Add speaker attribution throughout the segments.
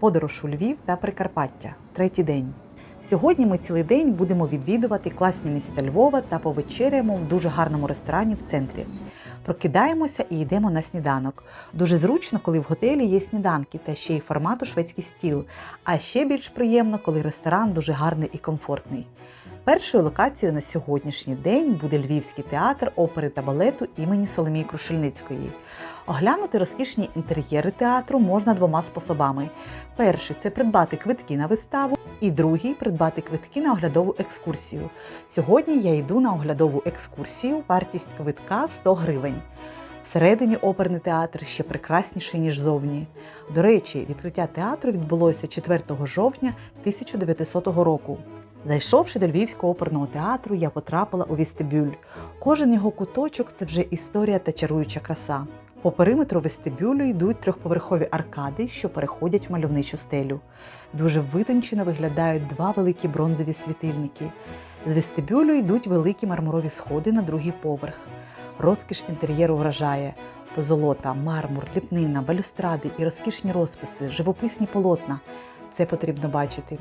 Speaker 1: Подорож у Львів та Прикарпаття. Третій день. Сьогодні ми цілий день будемо відвідувати класні місця Львова та повечеряємо в дуже гарному ресторані в центрі. Прокидаємося і йдемо на сніданок. Дуже зручно, коли в готелі є сніданки та ще й формату шведський стіл. А ще більш приємно, коли ресторан дуже гарний і комфортний. Першою локацією на сьогоднішній день буде Львівський театр опери та балету імені Соломії Крушельницької. Оглянути розкішні інтер'єри театру можна двома способами: перший це придбати квитки на виставу, і другий придбати квитки на оглядову екскурсію. Сьогодні я йду на оглядову екскурсію, вартість квитка 100 гривень. Всередині оперний театр ще прекрасніший, ніж зовні. До речі, відкриття театру відбулося 4 жовтня 1900 року. Зайшовши до Львівського оперного театру, я потрапила у вестибюль. Кожен його куточок це вже історія та чаруюча краса. По периметру вестибюлю йдуть трьохповерхові аркади, що переходять в мальовничу стелю. Дуже витончено виглядають два великі бронзові світильники. З вестибюлю йдуть великі мармурові сходи на другий поверх. Розкіш інтер'єру вражає позолота, мармур, ліпнина, балюстради і розкішні розписи, живописні полотна. Це потрібно бачити.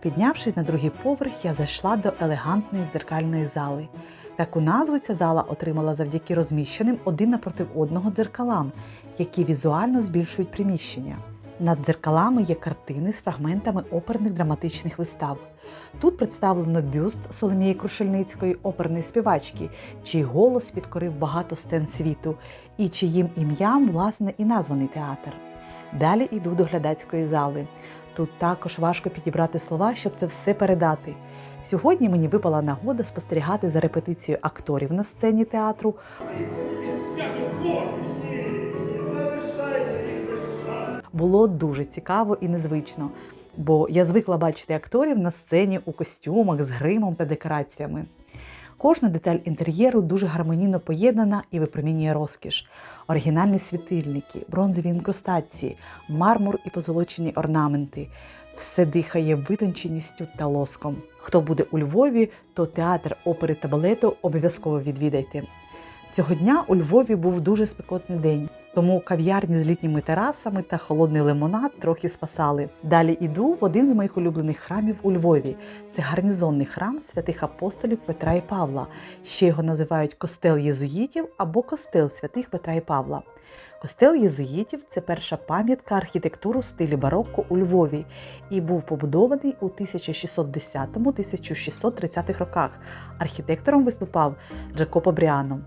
Speaker 1: Піднявшись на другий поверх, я зайшла до елегантної дзеркальної зали. Таку назву ця зала отримала завдяки розміщеним один напроти одного дзеркалам, які візуально збільшують приміщення. Над дзеркалами є картини з фрагментами оперних драматичних вистав. Тут представлено бюст Соломії Крушельницької, оперної співачки, чий голос підкорив багато сцен світу, і чиїм ім'ям, власне, і названий театр. Далі йду до глядацької зали. Тут також важко підібрати слова, щоб це все передати. Сьогодні мені випала нагода спостерігати за репетицією акторів на сцені театру. Було дуже цікаво і незвично, бо я звикла бачити акторів на сцені у костюмах з гримом та декораціями. Кожна деталь інтер'єру дуже гармонійно поєднана і випромінює розкіш. Оригінальні світильники, бронзові інкрустації, мармур і позолочені орнаменти. Все дихає витонченістю та лоском. Хто буде у Львові, то театр опери та балету обов'язково відвідайте. Цього дня у Львові був дуже спекотний день, тому кав'ярні з літніми терасами та холодний лимонад трохи спасали. Далі іду в один з моїх улюблених храмів у Львові. Це гарнізонний храм святих апостолів Петра і Павла. Ще його називають костел єзуїтів або костел святих Петра і Павла. Костел єзуїтів це перша пам'ятка архітектури у стилі барокко у Львові і був побудований у 1610-1630 роках. Архітектором виступав Джакопо Бріано.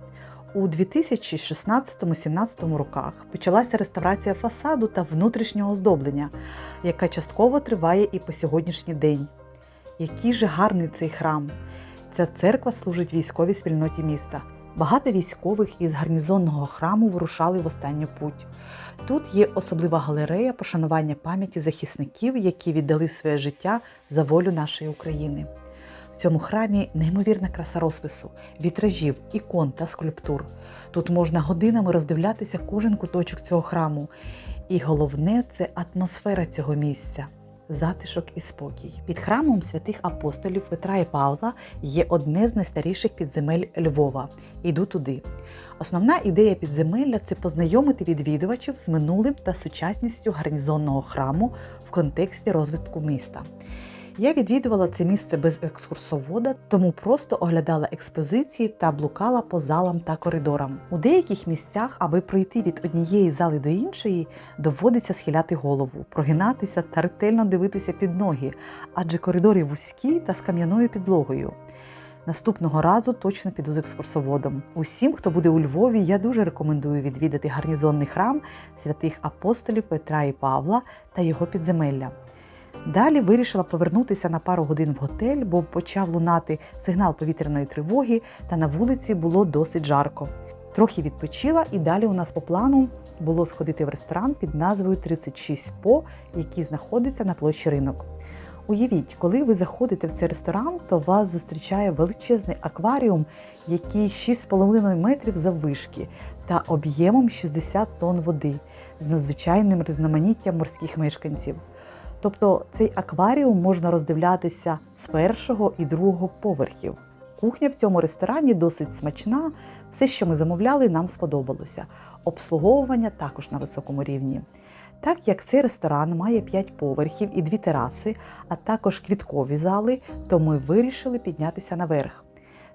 Speaker 1: У 2016-17 роках почалася реставрація фасаду та внутрішнього оздоблення, яка частково триває і по сьогоднішній день. Який же гарний цей храм! Ця церква служить військовій спільноті міста. Багато військових із гарнізонного храму вирушали в останню путь. Тут є особлива галерея пошанування пам'яті захисників, які віддали своє життя за волю нашої України. В цьому храмі неймовірна краса розпису, вітражів, ікон та скульптур. Тут можна годинами роздивлятися кожен куточок цього храму. І головне це атмосфера цього місця. Затишок і спокій. Під храмом святих апостолів Петра і Павла є одне з найстаріших підземель Львова. Іду туди. Основна ідея підземелля це познайомити відвідувачів з минулим та сучасністю гарнізонного храму в контексті розвитку міста. Я відвідувала це місце без екскурсовода, тому просто оглядала експозиції та блукала по залам та коридорам. У деяких місцях, аби пройти від однієї зали до іншої, доводиться схиляти голову, прогинатися та ретельно дивитися під ноги, адже коридори вузькі та з кам'яною підлогою. Наступного разу точно піду з екскурсоводом. Усім, хто буде у Львові, я дуже рекомендую відвідати гарнізонний храм святих апостолів Петра і Павла та його підземелля. Далі вирішила повернутися на пару годин в готель, бо почав лунати сигнал повітряної тривоги, та на вулиці було досить жарко. Трохи відпочила, і далі у нас по плану було сходити в ресторан під назвою 36 по, який знаходиться на площі ринок. Уявіть, коли ви заходите в цей ресторан, то вас зустрічає величезний акваріум, який 6,5 метрів заввишки та об'ємом 60 тонн води з надзвичайним різноманіттям морських мешканців. Тобто цей акваріум можна роздивлятися з першого і другого поверхів. Кухня в цьому ресторані досить смачна. Все, що ми замовляли, нам сподобалося. Обслуговування також на високому рівні. Так як цей ресторан має 5 поверхів і дві тераси, а також квіткові зали, то ми вирішили піднятися наверх.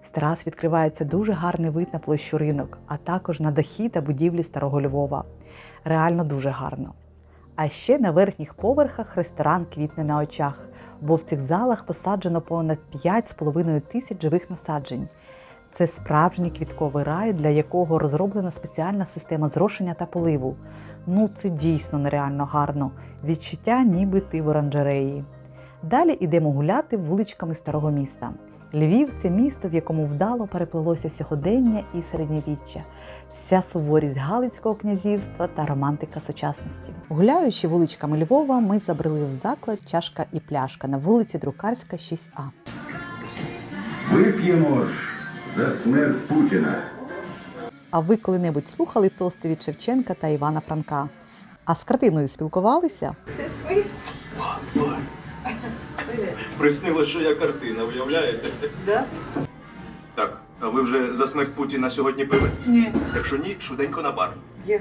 Speaker 1: З терас відкривається дуже гарний вид на площу ринок, а також на дахи та будівлі Старого Львова. Реально дуже гарно. А ще на верхніх поверхах ресторан квітне на очах, бо в цих залах посаджено понад 5,5 тисяч живих насаджень. Це справжній квітковий рай, для якого розроблена спеціальна система зрошення та поливу. Ну, це дійсно нереально гарно. Відчуття, ніби ти в оранжереї. Далі йдемо гуляти вуличками старого міста. Львів це місто, в якому вдало переплелося сьогодення і середньовіччя, вся суворість Галицького князівства та романтика сучасності. Гуляючи вуличками Львова, ми забрели в заклад чашка і пляшка на вулиці Друкарська, 6А.
Speaker 2: Вип'ємо ж за смерть Путіна.
Speaker 1: А ви коли-небудь слухали тости від Шевченка та Івана Франка? А з картиною спілкувалися?
Speaker 3: Приснилось, що я картина, уявляєте?
Speaker 1: Да?
Speaker 3: Так, а ви вже за смерть Путіна сьогодні пили?
Speaker 1: Ні.
Speaker 3: Якщо ні, швиденько на бар. Є.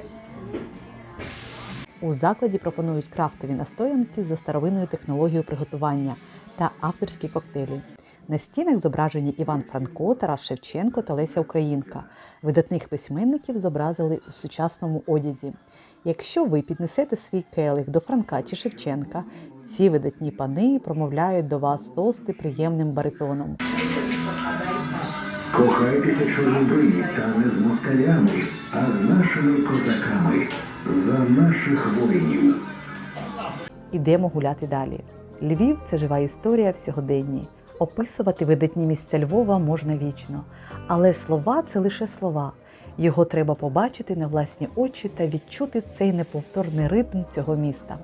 Speaker 1: У закладі пропонують крафтові настоянки за старовинною технологією приготування та авторські коктейлі. На стінах зображені Іван Франко, Тарас Шевченко та Леся Українка. Видатних письменників зобразили у сучасному одязі. Якщо ви піднесете свій келих до Франка чи Шевченка, ці видатні пани промовляють до вас тости приємним баритоном.
Speaker 2: Кохайтеся чорнобриві та не з москалями, а з нашими козаками. За наших воїнів.
Speaker 1: Ідемо гуляти далі. Львів це жива історія в сьогоденні. Описувати видатні місця Львова можна вічно, але слова це лише слова. Його треба побачити на власні очі та відчути цей неповторний ритм цього міста.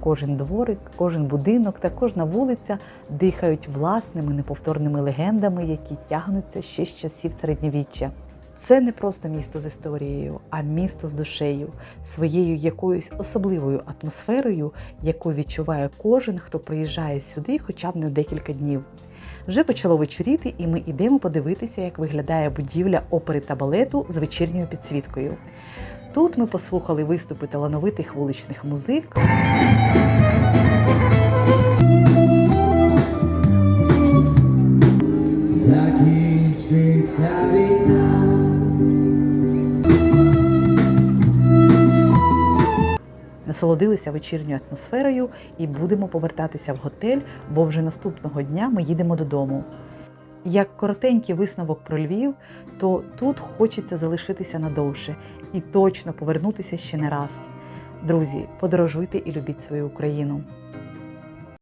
Speaker 1: Кожен дворик, кожен будинок та кожна вулиця дихають власними неповторними легендами, які тягнуться ще з часів середньовіччя. Це не просто місто з історією, а місто з душею, своєю якоюсь особливою атмосферою, яку відчуває кожен, хто приїжджає сюди хоча б на декілька днів. Вже почало вечоріти, і ми йдемо подивитися, як виглядає будівля опери та балету з вечірньою підсвіткою. Тут ми послухали виступи талановитих вуличних музик. Насолодилися вечірньою атмосферою і будемо повертатися в готель, бо вже наступного дня ми їдемо додому. Як коротенький висновок про Львів, то тут хочеться залишитися надовше і точно повернутися ще не раз. Друзі, подорожуйте і любіть свою Україну.